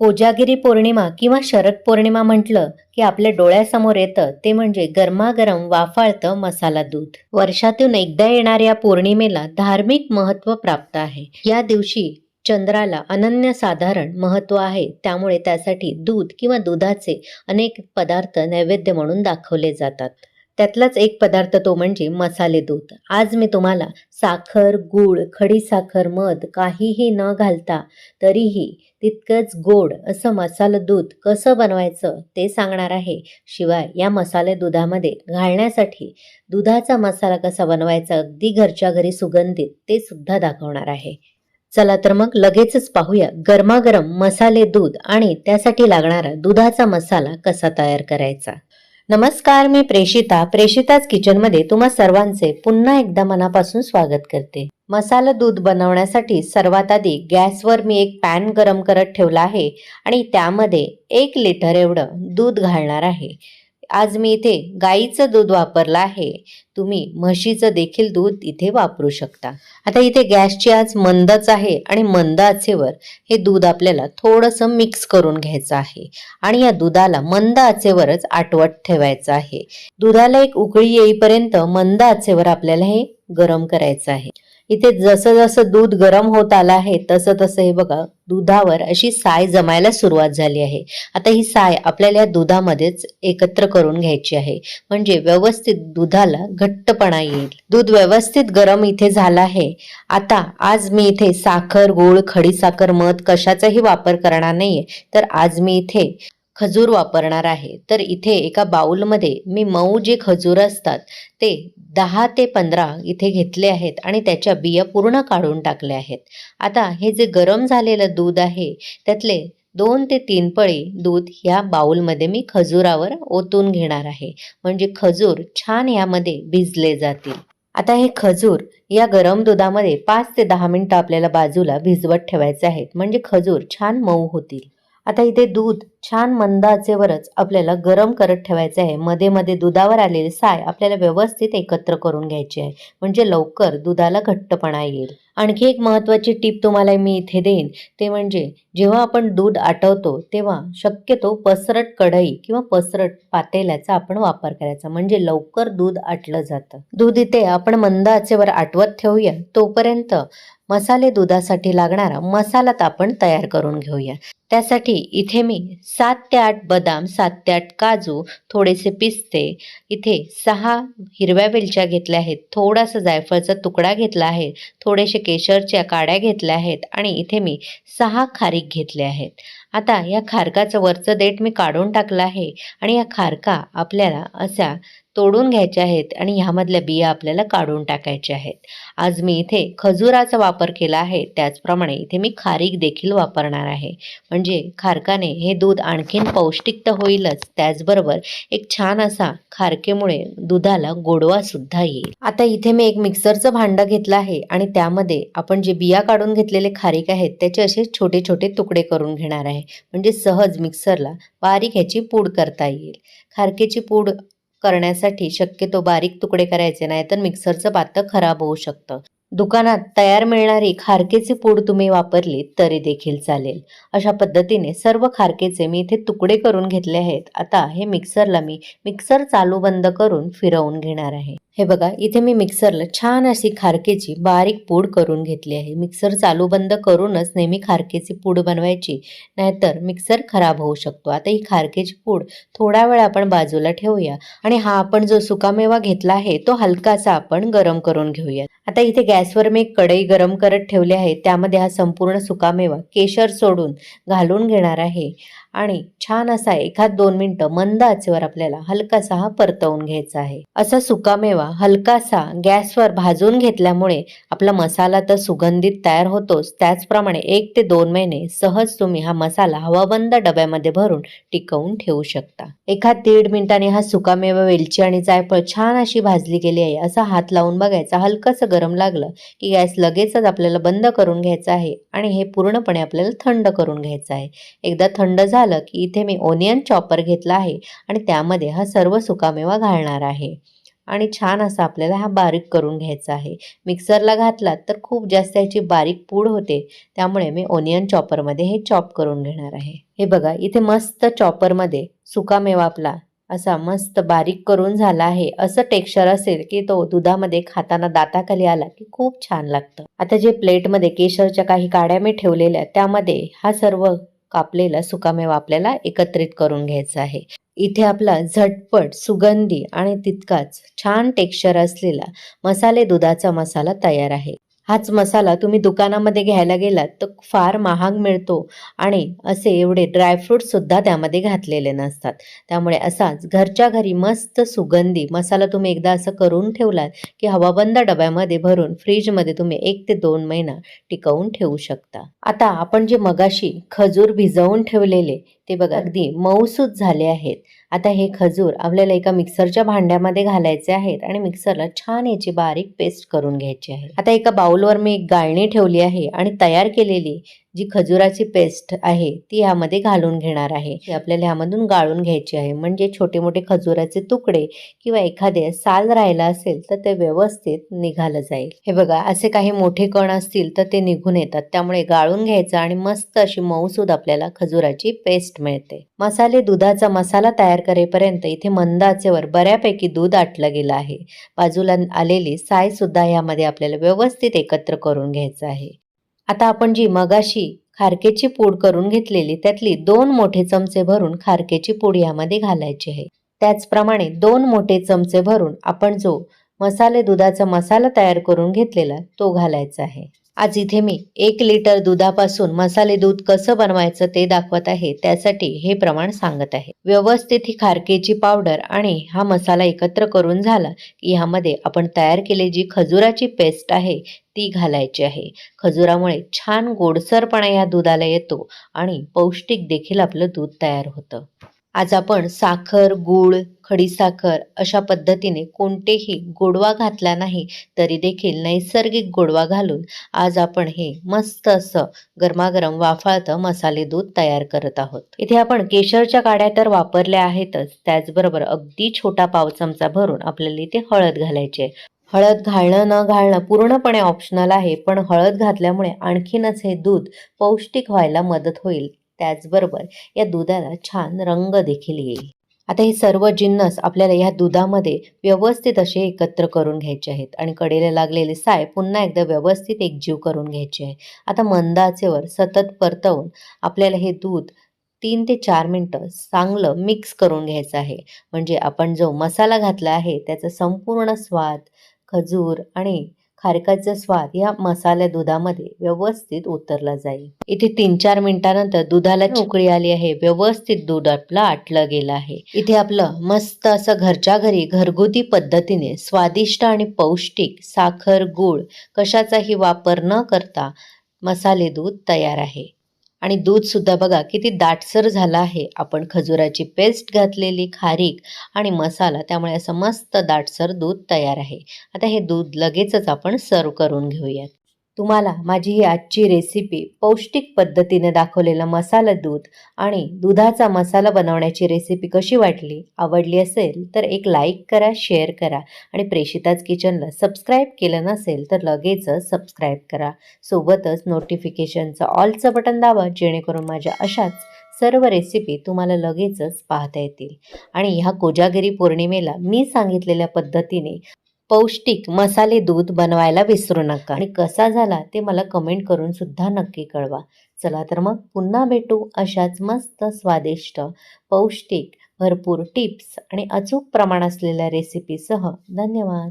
कोजागिरी पौर्णिमा किंवा शरद पौर्णिमा म्हटलं की आपल्या डोळ्यासमोर येतं ते म्हणजे गरमागरम वाफाळतं मसाला दूध. वर्षातून एकदा येणाऱ्या पौर्णिमेला धार्मिक महत्त्व प्राप्त आहे. या दिवशी चंद्राला अनन्यसाधारण महत्त्व आहे त्यामुळे त्यासाठी दूध किंवा दुधाचे अनेक पदार्थ नैवेद्य म्हणून दाखवले जातात. त्यातलाच एक पदार्थ तो म्हणजे मसाले दूध. आज मी तुम्हाला साखर गूळ खडीसाखर मध काहीही न घालता तरीही तितकंच गोड असं मसालं दूध कसं बनवायचं ते सांगणार आहे. शिवाय या मसाले दुधामध्ये घालण्यासाठी दुधाचा मसाला कसा बनवायचा अगदी घरच्या घरी सुगंधित ते सुद्धा दाखवणार आहे. चला तर मग लगेचच पाहूया गरमागरम मसाले दूध आणि त्यासाठी लागणारा दुधाचा मसाला कसा तयार करायचा. नमस्कार मी प्रेषिता प्रेषिताच किचनमध्ये तुम्हा सर्वांचे पुन्हा एकदा मनापासून स्वागत करते. मसाला दूध बनवण्यासाठी सर्वात आधी गॅसवर मी एक पॅन गरम करत ठेवला आहे आणि त्यामध्ये एक लिटर एवढं दूध घालणार आहे. आज मी इथे गाईचं दूध वापरलं आहे. तुम्ही म्हशीचं देखील दूध इथे वापरू शकता. आता इथे गॅसची आज मंदच आहे आणि मंद आचेवर हे दूध आपल्याला थोडंसं मिक्स करून घ्यायचं आहे. आणि या दुधाला मंद आचेवरच आटवत ठेवायचं आहे. दुधाला एक उकळी येईपर्यंत मंद आचेवर आपल्याला हे गरम करायचं आहे. इथे जसं जसं दूध गरम होत आलं आहे तसं तसं हे बघा दुधावर अशी साय जमायला सुरुवात झाली आहे. आता ही साय आपल्याला या दुधामध्येच एकत्र करून घ्यायची आहे. म्हणजे व्यवस्थित दुधाला घट्टपणा येईल. दूध व्यवस्थित गरम इथे झालं आहे. आता आज मी इथे साखर गोळ खडीसाखर मध कशाचाही वापर करणार नाहीये. तर आज मी इथे खजूर वापरणार आहे. तर इथे एका बाऊलमध्ये मी मऊ जे खजूर असतात ते दहा ते पंधरा इथे घेतले आहेत आणि त्याच्या बिया पूर्ण काढून टाकल्या आहेत. आता हे जे गरम झालेलं दूध आहे त्यातले दोन ते तीन पळी दूध ह्या बाऊलमध्ये मी खजुरावर ओतून घेणार आहे. म्हणजे खजूर छान यामध्ये भिजले जातील. आता हे खजूर या गरम दुधामध्ये पाच ते दहा मिनटं आपल्याला बाजूला भिजवत ठेवायचे आहेत. म्हणजे खजूर छान मऊ होतील. आता इथे दूध छान मंद आचेवरच आपल्याला गरम करत ठेवायचं आहे. मध्ये मध्ये दुधावर आलेली साय आपल्याला व्यवस्थित एकत्र करून घ्यायची आहे. म्हणजे लवकर दुधाला घट्टपणा येईल. आणखी एक महत्त्वाची टीप तुम्हाला मी इथे देईन. ते म्हणजे जेव्हा आपण दूध आटवतो तेव्हा शक्यतो पसरट कढई किंवा पसरट पातेल्याचा आपण वापर करायचा. म्हणजे लवकर दूध आटलं जातं. दूध इथे आपण मंद आचेवर आटवत ठेवूया. तोपर्यंत मसाले दुधासाठी लागणारा मसाला आपण तयार करून घेऊया. त्यासाठी इथे मी सात ते आठ बदाम सात ते आठ काजू थोडेसे पिस्ते. इथे सहा हिरव्या वेलच्या घेतल्या आहेत. थोडासा जायफळचा तुकडा घेतला आहे. थोडेसे केशरच्या काड्या घेतल्या आहेत आणि इथे मी सहा खारीक घेतले आहेत. आता या खारकाचं वरचं देठ मी काढून टाकलं आहे आणि या खारका आपल्याला अशा तोडून घ्यायच्या आहेत आणि ह्यामधल्या बिया आपल्याला काढून टाकायच्या आहेत. आज मी इथे खजुराचा वापर केला आहे. त्याचप्रमाणे इथे मी खारीक देखील वापरणार आहे. म्हणजे खारकाने हे दूध आणखीन पौष्टिक तर होईलच. त्याचबरोबर एक छान असा खारकेमुळे दुधाला गोडवा सुद्धा येईल. आता इथे मी एक मिक्सरचं भांडं घेतलं आहे आणि त्यामध्ये आपण जे बिया काढून घेतलेले खारीक आहेत त्याचे असे छोटे छोटे तुकडे करून घेणार आहे. म्हणजे सहज मिक्सरला बारीक ह्याची पूड करता येईल. खारकेची पूड करण्यासाठी शक्यतो बारीक तुकडे करायचे नाही तर मिक्सरचं पातं खराब होऊ शकतं. दुकानात तयार मिळणारी खारकेची पूड तुम्ही वापरली तरी देखील चालेल. अशा पद्धतीने सर्व खारकेचे मी इथे तुकडे करून घेतले आहेत. आता हे मिक्सरला मी मिक्सर चालू बंद करून फिरवून घेणार आहे. हे बघा इथे मी मिक्सरला छान अशी खारकेची बारीक पूड करून घेतली आहे. मिक्सर चालू बंद करूनच नेहमी खारकेची पूड बनवायची नाहीतर मिक्सर खराब होऊ शकतो. आता ही खारकेची पूड थोडा वेळ आपण बाजूला ठेवूया आणि हा आपण जो सुकामेवा घेतला आहे तो हलकासा आपण गरम करून घेऊया. आता इथे गॅसवर मी एक कढई गरम करत ठेवली आहे त्यामध्ये हा संपूर्ण सुकामेवा केशर सोडून घालून घेणार आहे. आणि छान असा एखाद दोन मिनिटं मंद आचेवर आपल्याला हलकासा हा परतवून घ्यायचा आहे. असा सुकामेवा हलकासा गॅसवर भाजून घेतल्यामुळे आपला मसाला तर सुगंधित तयार होतोच. त्याचप्रमाणे एक ते दोन महिने सहज तुम्ही हा मसाला हवाबंद डब्यामध्ये भरून टिकवून ठेवू शकता. एखाद दीड मिनिटाने हा सुकामेवा वेलची आणि जायफळ छान अशी भाजली गेली आहे असा हात लावून बघायचा हलकंसं गरम लागलं की गॅस लगेचच आपल्याला बंद करून घ्यायचा आहे आणि हे पूर्णपणे आपल्याला थंड करून घ्यायचं आहे. एकदा थंड झालं झालं की इथे मी ओनियन चॉपर घेतला आहे आणि त्यामध्ये हा सर्व सुकामेवा घालणार आहे. आणि छान असा आपल्याला हा बारीक करून घ्यायचा आहे. मिक्सरला घातलात तर खूप जास्त याची बारीक पूड होते. त्यामुळे मी ओनियन चॉपरमध्ये हे चॉप करून घेणार आहे. हे बघा इथे मस्त चॉपरमध्ये सुकामेवा आपला असा मस्त बारीक करून झाला आहे. असं टेक्स्चर असेल की तो दुधामध्ये खाताना दाताखाली आला की खूप छान लागतं. आता जे प्लेटमध्ये केशरच्या काही काड्या मी ठेवलेल्या त्यामध्ये हा सर्व कापलेला सुकामेवा आपल्याला एकत्रित करून घ्यायचा आहे. इथे आपला झटपट सुगंधी आणि तितकाच छान टेक्स्चर असलेला मसाले दुधाचा मसाला तयार आहे. हाच मसाला तुम्ही दुकानामध्ये घ्यायला गेलात तर फार महाग मिळतो. आणि असे एवढे ड्रायफ्रूट सुद्धा त्यामध्ये घातलेले नसतात. त्यामुळे असाच घरच्या घरी मस्त सुगंधी मसाला तुम्ही एकदा असं करून ठेवलात की हवाबंद डब्यामध्ये भरून फ्रीजमध्ये तुम्ही एक ते दोन महिना टिकवून ठेवू शकता. आता आपण जे मगाशी खजूर भिजवून ठेवलेले ते बघा अगदी मऊसूत झाले आहेत. आता हे खजूर आपल्याला एका मिक्सरच्या भांड्यामध्ये घालायचे आहेत आणि मिक्सरला छान याची बारीक पेस्ट करून घ्यायची आहे. आता एका बाउलवर मी एक गाळणी ठेवली आहे आणि तयार केलेली जी खजुराची पेस्ट आहे ती यामध्ये घालून घेणार आहे. ती आपल्याला ह्यामधून गाळून घ्यायची आहे. म्हणजे छोटे मोठे खजुराचे तुकडे किंवा एखादे साल राहिला असेल तर ते व्यवस्थित निघालं जाईल. हे बघा असे काही मोठे कण असतील तर ते निघून येतात. त्यामुळे गाळून घ्यायचं आणि मस्त अशी मऊसूद आपल्याला खजुराची पेस्ट मिळते. मसाले दुधाचा मसाला तयार करेपर्यंत इथे मंद आचेवर बऱ्यापैकी दूध आटलं गेलं आहे. बाजूला आलेली साय सुद्धा यामध्ये आपल्याला व्यवस्थित एकत्र करून घ्यायचं आहे. आता आपण जी मगाशी खारकेची पूड करून घेतलेली त्यातली दोन मोठे चमचे भरून खारकेची पूड यामध्ये घालायची आहे. त्याचप्रमाणे दोन मोठे चमचे भरून आपण जो मसाले दुधाचा मसाला तयार करून घेतलेला तो घालायचा आहे. आज इथे मी एक लिटर दुधापासून मसाले दूध कसं बनवायचं ते दाखवत आहे. त्यासाठी हे प्रमाण सांगत आहे. व्यवस्थित ही खारकेची पावडर आणि हा मसाला एकत्र करून झाला की ह्यामध्ये आपण तयार केलेली जी खजुराची पेस्ट आहे ती घालायची आहे. खजुरामुळे छान गोडसरपणा या दुधाला येतो आणि पौष्टिक देखील आपलं दूध तयार होतं. आज आपण साखर गूळ खडीसाखर अशा पद्धतीने कोणतेही गोडवा घातला नाही तरी देखील नैसर्गिक गोडवा घालून आज आपण हे मस्त असं गरमागरम वाफाळतं मसाले दूध तयार करत आहोत. इथे आपण केशरच्या काड्या तर वापरल्या आहेतच त्याचबरोबर अगदी छोटा पाव चमचा भरून आपल्याला इथे हळद घालायची हळद घालणं न घालणं पूर्णपणे ऑप्शनल आहे पण हळद घातल्यामुळे आणखीनच हे दूध पौष्टिक व्हायला मदत होईल. त्याचबरोबर या दुधाला छान रंग देखील येईल. आता हे सर्व जिन्नस आपल्याला ह्या दुधामध्ये व्यवस्थित असे एकत्र करून घ्यायचे आहेत आणि कडेला लागलेले साय पुन्हा एकदा व्यवस्थित एकजीव करून घ्यायचे आहे. आता मंदाचेवर सतत परतवून आपल्याला हे दूध तीन ते चार मिनटं चांगलं मिक्स करून घ्यायचं आहे. म्हणजे आपण जो मसाला घातला आहे त्याचा संपूर्ण स्वाद खजूर आणि खारकाचा स्वाद या मसाल्या दुधामध्ये व्यवस्थित उतरला जाईल. इथे तीन चार मिनिटानंतर दुधाला उकळी आली आहे. व्यवस्थित दूध आपलं आटलं गेलं आहे. इथे आपलं मस्त असं घरच्या घरी घरगुती पद्धतीने स्वादिष्ट आणि पौष्टिक साखर गूळ कशाचाही वापर न करता मसाले दूध तयार आहे. आणि दूधसुद्धा बघा किती दाटसर झालं आहे. आपण खजुराची पेस्ट घातलेली खारीक आणि मसाला त्यामुळे असं मस्त दाटसर दूध तयार आहे. आता हे दूध लगेचच आपण सर्व करून घेऊयात. तुम्हाला माझी ही आजची रेसिपी पौष्टिक पद्धतीने दाखवलेलं मसाला दूध आणि दुधाचा मसाला बनवण्याची रेसिपी कशी वाटली आवडली असेल तर एक लाईक करा शेअर करा आणि प्रेषिताच किचनला सबस्क्राईब केलं नसेल तर लगेचच सबस्क्राईब करा. सोबतच नोटिफिकेशनचं ऑलचं बटन दाबा जेणेकरून माझ्या अशाच सर्व रेसिपी तुम्हाला लगेचच पाहता येतील. आणि ह्या कोजागिरी पौर्णिमेला मी सांगितलेल्या पद्धतीने पौष्टिक मसाले दूध बनवायला विसरू नका. आणि कसा झाला ते मला कमेंट करून सुद्धा नक्की कळवा. चला तर मग पुन्हा भेटू अशाच मस्त स्वादिष्ट पौष्टिक भरपूर टिप्स आणि अचूक प्रमाण असलेल्या रेसिपीसह धन्यवाद.